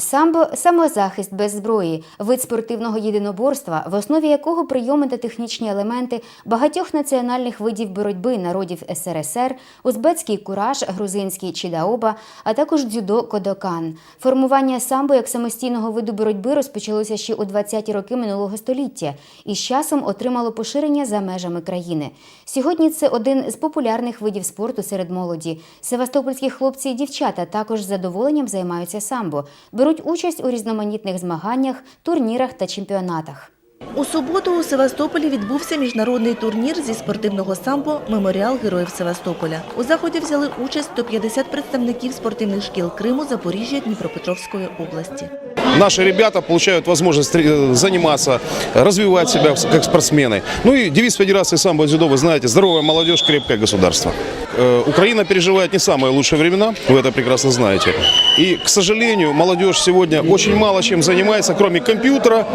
Самбо самозахист без зброї, вид спортивного єдиноборства, в основі якого прийоми та технічні елементи багатьох національних видів боротьби народів СРСР, узбецький кураж, грузинський чідаоба, а також дзюдо кодокан. Формування самбо як самостійного виду боротьби розпочалося ще у 20-ті роки минулого століття і з часом отримало поширення за межами країни. Сьогодні це один з популярних видів спорту серед молоді. Севастопольські хлопці і дівчата також з задоволенням займаються самбо, беруть участь у різноманітних змаганнях, турнірах та чемпіонатах. У суботу у Севастополі відбувся міжнародний турнір зі спортивного самбо «Меморіал Героїв Севастополя». У заході взяли участь 150 представників спортивних шкіл Криму, Запоріжжя, Дніпропетровської області. Наши ребята получают возможность э, заниматься, развивать себя как спортсмены. Ну и девиз Федерации самбо и дзюдо, вы знаете, здоровая молодежь, крепкое государство. Э, Украина переживает не самые лучшие времена, вы это прекрасно знаете. И, к сожалению, молодежь сегодня очень мало чем занимается, кроме компьютера,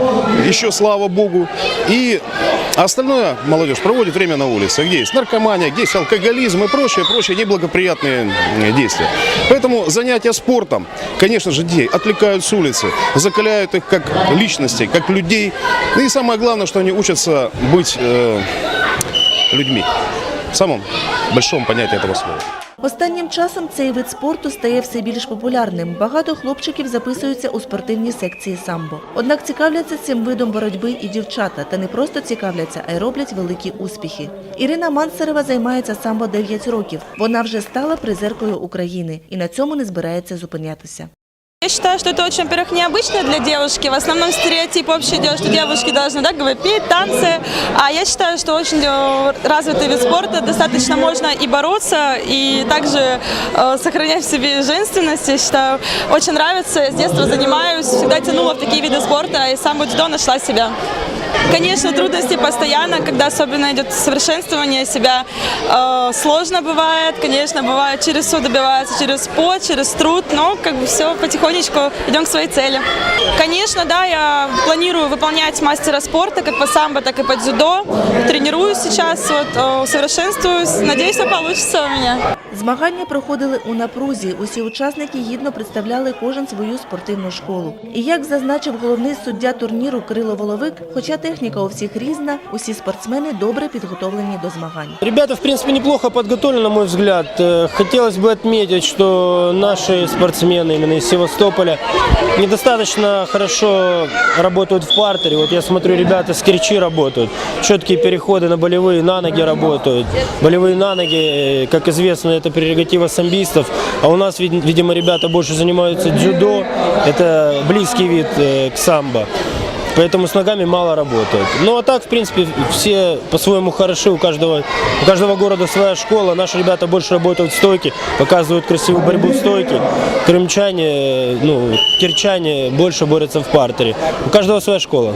еще слава богу. И остальное молодежь проводит время на улице, где есть наркомания, где есть алкоголизм и прочие, прочие неблагоприятные э, действия. Поэтому занятия спортом, конечно же, детей отвлекают с улицы, закаляют их как личностей, как людей. Ну и самое главное, что они учатся быть э, людьми. В самом большом понятии этого слова. Останнім часом цей вид спорту стає все більш популярним. Багато хлопчиків записуються у спортивні секції самбо. Однак цікавляться цим видом боротьби і дівчата. Та не просто цікавляться, а й роблять великі успіхи. Ірина Мансарева займається самбо 9 років. Вона вже стала призеркою України і на цьому не збирається зупинятися. Я считаю, что это очень, во-первых, необычно для девушки. В основном стереотип вообще идет, что девушки должны да, говорить, петь, танцы. А я считаю, что очень э, развитый вид спорта. Достаточно можно и бороться, и также э, сохранять в себе женственность. Я считаю, очень нравится. Я с детства занимаюсь, всегда тянула в такие виды спорта, и сам дзюдо нашла себя. Конечно, трудности постоянно, когда особенно идет совершенствование себя, э, сложно бывает. Конечно, бывает через все добивается, через пот, через труд, но как бы все потихонечку идем к своей цели. Конечно, да, я планирую выполнять мастера спорта как по самбо, так и по дзюдо. Тренируюсь сейчас, вот, э, усовершенствуюсь. Надеюсь, все получится у меня. Змагання проходили у напрузі. Усі учасники гідно представляли кожен свою спортивну школу. І як зазначив головний суддя турніру Кирило Воловик, хоча техніка у всіх різна, усі спортсмени добре підготовлені до змагань. Ребята, в принципе, неплохо подготовлены, на мой взгляд. Э, Хотелось бы отметить, что наши спортсмены именно из Севастополя недостаточно хорошо работают в партере. Вот я смотрю, ребята с Керчи работают. Четкие переходы на болевые на ноги работают. Болевые на ноги, э, как известно, это прерогатива самбистов. А у нас, вид- видимо, ребята больше занимаются дзюдо. Это близкий вид э, к самбо. Поэтому с ногами мало работают. Ну а так, в принципе, все по-своему хороши. У каждого, у каждого города своя школа. Наши ребята больше работают в стойке, показывают красивую борьбу в стойке. Крымчане, э, ну, кирчане больше борются в партере. У каждого своя школа.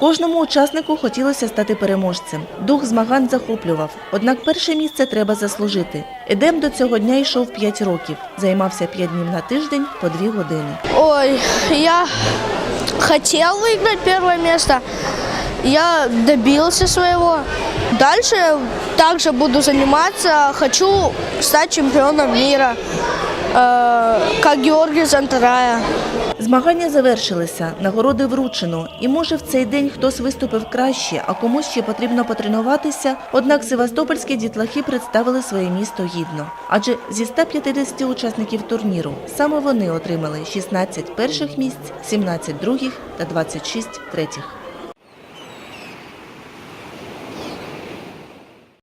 Кожному учаснику хотілося стати переможцем. Дух змагань захоплював. Однак перше місце треба заслужити. Едем до цього дня йшов 5 років. Займався 5 днів на тиждень по 2 години. Ой, я хотел выиграть первое место. Я добился своего. Дальше также буду заниматься. Хочу стать чемпионом мира, э, как Георгий Зантарая. Змагання завершилися, нагороди вручено. І може в цей день хтось виступив краще, а комусь ще потрібно потренуватися. Однак севастопольські дітлахи представили своє місто гідно. Адже зі 150 учасників турніру саме вони отримали 16 перших місць, 17 других та 26 третіх.